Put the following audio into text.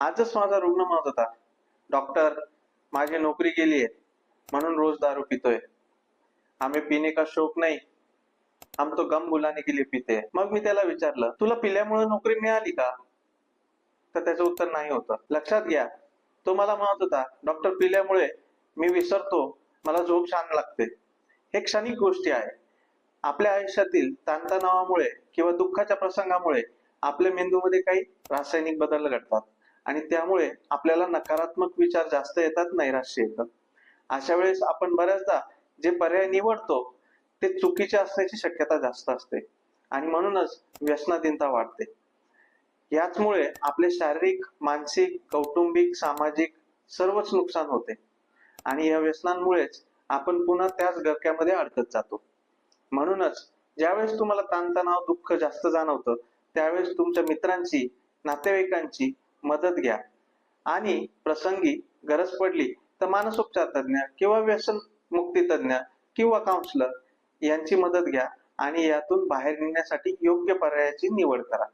आजच माझा रुग्ण म्हणत होता. डॉक्टर माझी नोकरी गेली आहे म्हणून रोज दारू पितोय. आम्ही पिणे का शौक नाही? हम तो गम बुलाने के लिए मग मी त्याला विचारलं तुला पिल्यामुळे नोकरी मिळाली का? तर त्याचं उत्तर नाही होतं. लक्षात घ्या तो मला म्हणत होता. डॉक्टर पिल्यामुळे मी विसरतो. मला झोप छान लागते. हे क्षणिक गोष्टी आहे. आपल्या आयुष्यातील ताणतणावामुळे किंवा दुःखाच्या प्रसंगामुळे आपल्या मेंदूमध्ये काही रासायनिक बदल घडतात. आणि त्यामुळे आपल्याला नकारात्मक विचार जास्त येतात नैराश्य येतं अशा वेळेस आपण बऱ्याचदा जे पर्याय निवडतो ते चुकीचे असण्याची शक्यता जास्त असते आणि म्हणूनच व्यसनाधीनता वाढते. याचमुळे आपले शारीरिक मानसिक कौटुंबिक सामाजिक सर्वच नुकसान होते आणि या व्यसनांमुळेच आपण पुन्हा त्याच गरक्यामध्ये अडकत जातो. म्हणूनच ज्यावेळेस तुम्हाला ताणतणाव दुःख जास्त जाणवतं त्यावेळेस तुमच्या मित्रांची नातेवाईकांची मदत घ्या. आणि प्रसंगी गरज पडली तर मानसोपचार तज्ज्ञ किंवा व्यसन मुक्ती तज्ज्ञ किंवा काउन्सलर यांची मदत घ्या आणि यातून बाहेर निघण्यासाठी योग्य पर्यायाची निवड करा.